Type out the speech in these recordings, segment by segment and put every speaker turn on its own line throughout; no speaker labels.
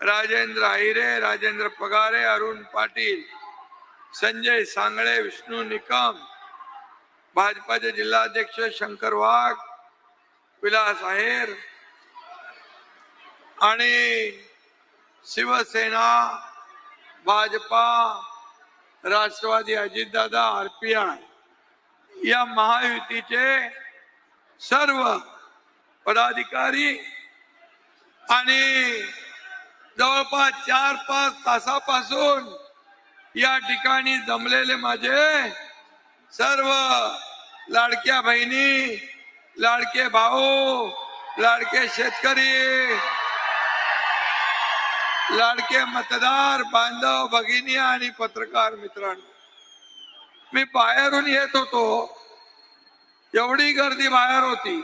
राजेंद्र आहिरे राजेंद्र पगारे अरुण पाटील संजय सांगळे विष्णू निकम भाजपाचे जिल्हाध्यक्ष शंकर वाघ विलास आहेर आणि शिवसेना भाजपा राष्ट्रवादी अजितदादा आरपीआय. या महायुतीचे सर्व पदाधिकारी आणि जवळपास चार पाच तासापासून या ठिकाणी जमलेले माझे सर्व लाडक्या बहिणी लाडके भाऊ लाडके शेतकरी लाडके मतदार बांधव भगिनी आणि पत्रकार मित्रांनो मी बाहेरून येत होतो. एवढी गर्दी बाहेर होती.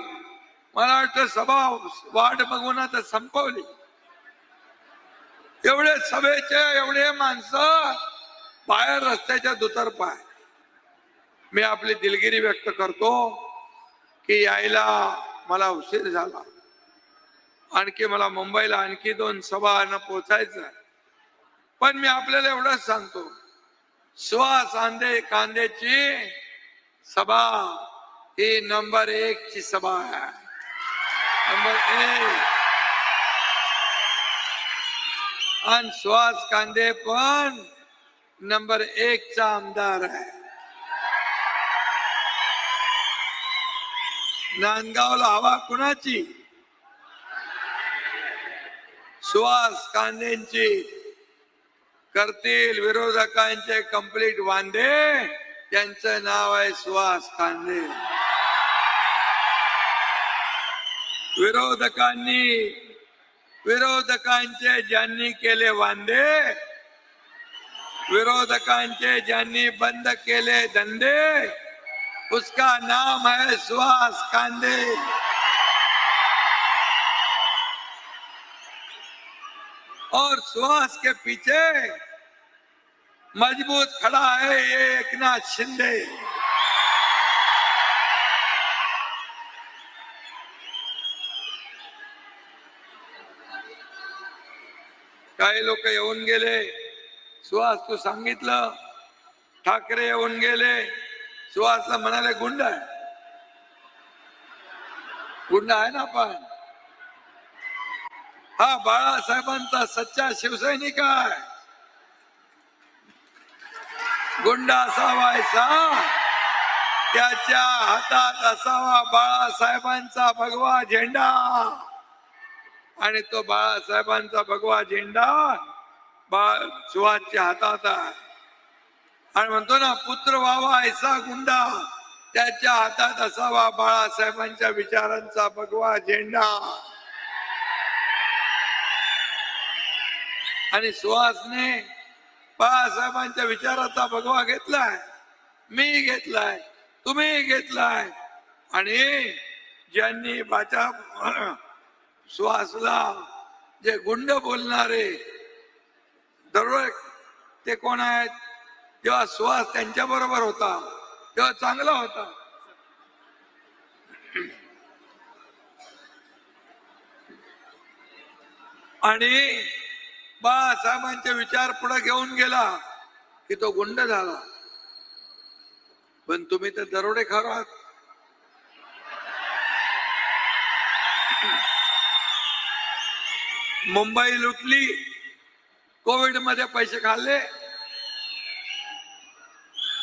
मला वाटतं सभा वाट बघून आता संपवली. एवढे सभेचे एवढे माणसं बाहेर रस्त्याच्या दुतर्फा मी आपली दिलगिरी व्यक्त करतो की यायला मला उशीर झाला. आणखी मला मुंबईला आणखी दोन सभा न पोचायचं आहे पण मी आपल्याला एवढंच सांगतो श्वास आंदे कांद्याची सभा ही नंबर एक ची सभा आहे. नंबर एक आणि सुहास कांदे पण नंबर एक चा आमदार आहे. नांदगावला हवा कुणाची? सुहास कांदेंची. करतील विरोधकांचे कंप्लीट वांदे. त्यांचं नाव आहे सुहास कांदे. विरोधकांनी विरोधकांचे ज्यांनी केले वांदे, विरोधकांचे ज्यांनी बंद केले धंदे, उसका नाम है सुहास कांदे. और सुहास के पीछे मज़बूत खड़ा है ये एक नाथ शिंदे। काही लोक येऊन गेले. सुहास तू सांगितलं. ठाकरे येऊन गेले. सुहासला म्हणाले गुंड आहे. गुंड आहे ना आपण हा बाळासाहेबांचा सच्चा शिवसैनिक आहे. गुंड असावायचा. त्याच्या हातात असावा बाळासाहेबांचा भगवा झेंडा. आणि तो बाळासाहेबांचा भगवा झेंडा बाळ सुहासच्या हातात आहे. आणि म्हणतो ना पुत्र व्हावा ऐसा गुंडा त्याच्या हातात असावा बाळासाहेबांच्या विचारांचा भगवा झेंडा. आणि सुहासने बाळासाहेबांच्या विचाराचा भगवा घेतलाय. मी घेतलाय तुम्ही घेतलाय. आणि ज्यांनी बाचा सुहासला जे गुंड बोलणारे दररोज ते कोण आहेत? तेव्हा सुहास त्यांच्या बरोबर होता. तेव्हा चांगला होता. आणि बाळासाहेबांचे विचार पुढे घेऊन गेला की तो गुंड झाला. पण तुम्ही तर दरोडे आहात. मुंबई लुटली कोविडमध्ये पैसे खाल्ले.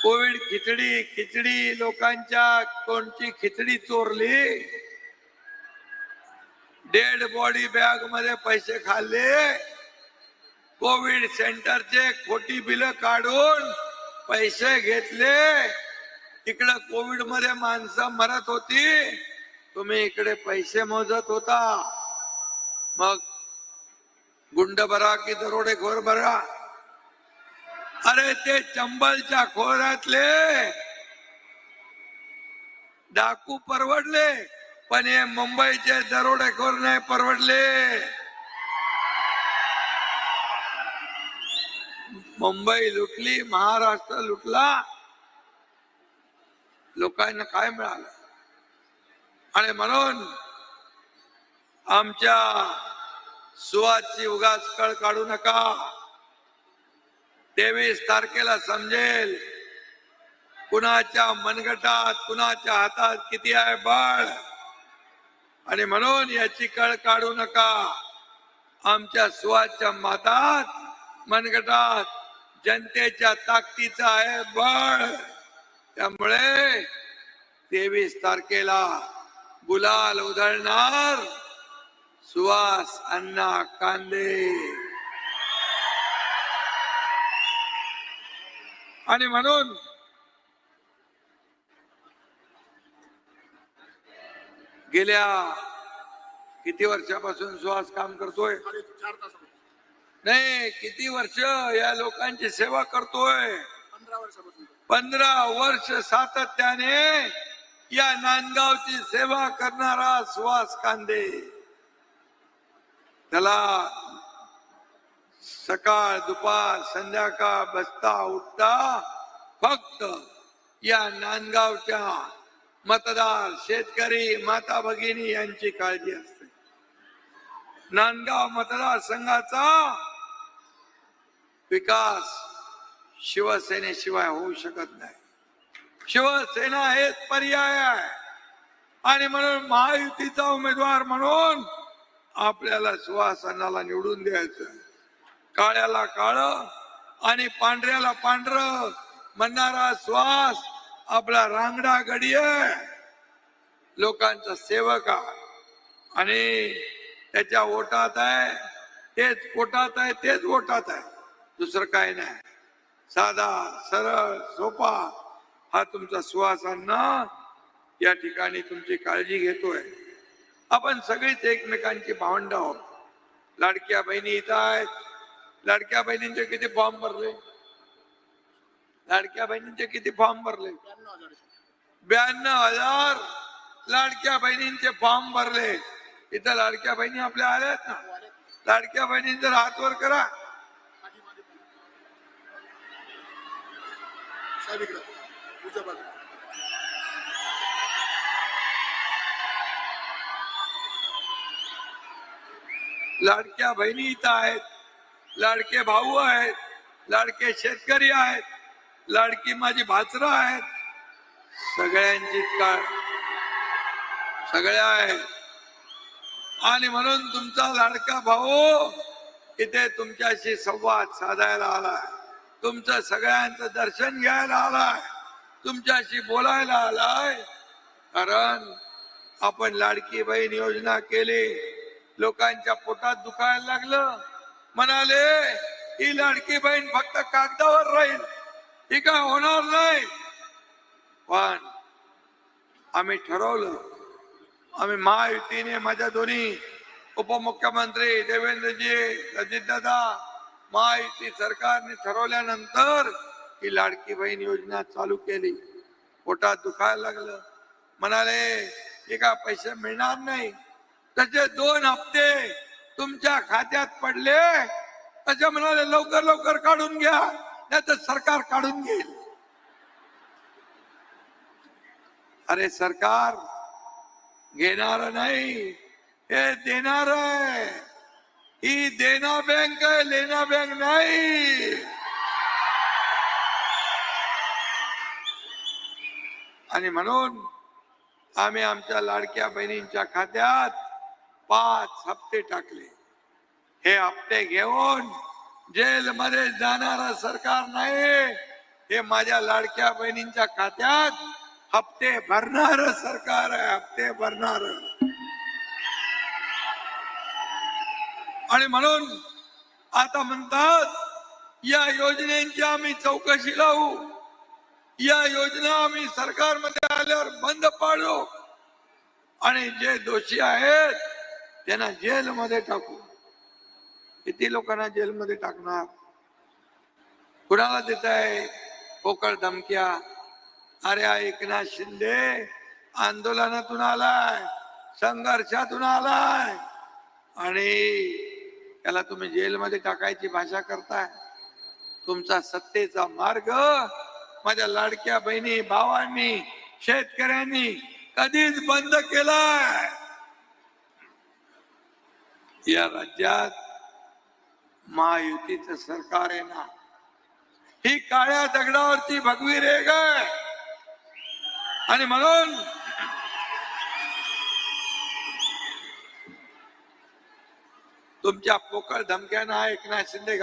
कोविड खिचडी खिचडी लोकांच्या कोणची खिचडी चोरली. डेड बॉडी बॅगमध्ये पैसे खाल्ले. कोविड सेंटरचे खोटी बिल काढून पैसे घेतले. इकडे कोविडमध्ये माणसं मरत होती. तुम्ही इकडे पैसे मोजत होता. मग गुंड बरा की दरोडेखोर बरा. अरे ते चंबलच्या खोऱ्यातले डाकू परवडले पण हे मुंबईचे दरोडेखोर नाही परवडले. मुंबई लुटली महाराष्ट्र लुटला. लोकांना काय मिळालं? आणि म्हणून आमच्या सुवाची उगाच कळ काढू नका. तेवीस तारखेला समजेल. कुणाच्या मनगटात कुणाच्या हातात किती आहे बळ? आणि म्हणून याची कळ काढू नका. आमच्या सुवाच्या मातात मनगटात जनतेच्या ताकदीचं आहे बळ. त्यामुळे तेवीस तारखेला गुलाल उधळणार. सुवास अण्णा कांदे. आणि म्हणून गेल्या किती वर्षापासून सुहास काम करतोय? नाही किती वर्ष या लोकांची सेवा करतोय?
पंधरा
पंधरा वर्ष सातत्याने या नांदगावची सेवा करणारा सुहास कांदे. त्याला सकाळ दुपार संध्याकाळ बसता उठता फक्त या नांदगावच्या मतदार शेतकरी माता भगिनी यांची काळजी असते. नांदगाव मतदारसंघाचा विकास शिवसेनेशिवाय होऊ शकत नाही. शिवसेना हेच पर्याय आहे. आणि म्हणून महायुतीचा उमेदवार म्हणून आपल्याला सुहासनाला निवडून द्यायचं. काळ्याला काळ आणि पांढऱ्याला पांढर. म्हणणारा श्वास आपला रांगडा गडी लोकांचा सेवक आणि त्याच्या ओटात आहे तेच पोटात आहे तेच ओटात आहे. दुसरं काय नाही. साधा सरळ सोपा हा तुमचा सुवासांना या ठिकाणी तुमची काळजी घेतोय. आपण सगळीच एकमेकांची भावंड आहोत. लाडक्या बहिणी इथं आहेत. लाडक्या बहिणींचे किती फॉर्म भरले? लाडक्या बहिणींचे किती फॉर्म भरले?
ब्याण्णव हज़ार
लाडक्या बहिणींचे फॉर्म भरले. इथं लाडक्या बहिणी आपल्या आल्यात ना? लाडक्या बहिणींचा हात वर करा.
साहेब
लाडक्या बहिणी इथं आहेत. लाडके भाऊ आहेत. लाडके शेतकरी आहेत. लाडकी माझी भाचरं आहेत. सगळ्यांची काळ सगळ्या आहेत. आणि म्हणून तुमचा लाडका भाऊ इथे तुमच्याशी संवाद साधायला आलाय तुमचं सगळ्यांचं दर्शन घ्यायला आलाय तुमच्याशी बोलायला आलाय कारण आपण लाडकी बहीण योजना केली. लोकांच्या पोटात दुखायला लागलं. म्हणाले ही लाडकी बहीण फक्त कागदावर राहील. ही काय होणार नाही. पण आम्ही ठरवलं. आम्ही महायुतीने माझ्या दोन्ही उपमुख्यमंत्री देवेंद्रजी अजितदादा महायुती सरकारने ठरवल्यानंतर ही लाडकी बहीण योजना चालू केली. पोटात दुखायला लागलं. म्हणाले हे का पैसे मिळणार नाही. त्याचे दोन हप्ते तुमच्या खात्यात पडले? त्याचे म्हणाले लवकर लवकर काढून घ्या नाही तर सरकार काढून घेईल. अरे सरकार घेणार नाही हे देणार आहे. ही देना बँक आहे लेना बँक नाही. आणि म्हणून आम्ही आमच्या लाडक्या बहिणींच्या खात्यात पाच हप्ते टाकले. हे हप्ते घेऊन जेलमध्ये जाणार सरकार नाही. हे माझ्या लाडक्या बहिणींच्या खात्यात हप्ते भरणार सरकार आहे हप्ते भरणार. आणि म्हणून आता म्हणतात या योजनेची आम्ही चौकशी लावू. या योजना आम्ही सरकारमध्ये आल्यावर बंद पाडू. आणि जे दोषी आहेत त्यांना जेलमध्ये टाकू. किती लोकांना जेलमध्ये टाकणार? कुणाला देत आहे पोकळ धमक्या. अरे एकनाथ शिंदे आंदोलनातून आलाय संघर्षातून आलाय. आणि त्याला तुम्ही जेलमध्ये टाकायची भाषा करताय. तुमचा सत्तेचा मार्ग माझ्या लाडक्या बहिणी भावांनी शेतकऱ्यांनी कधीच बंद केलाय. या राज्यात महायुतीच सरकार आहे ना ही काळ्या दगडावरती भगवी रेग आणि म्हणून तुमच्या पोकळ धमक्यांना एकनाथ शिंदे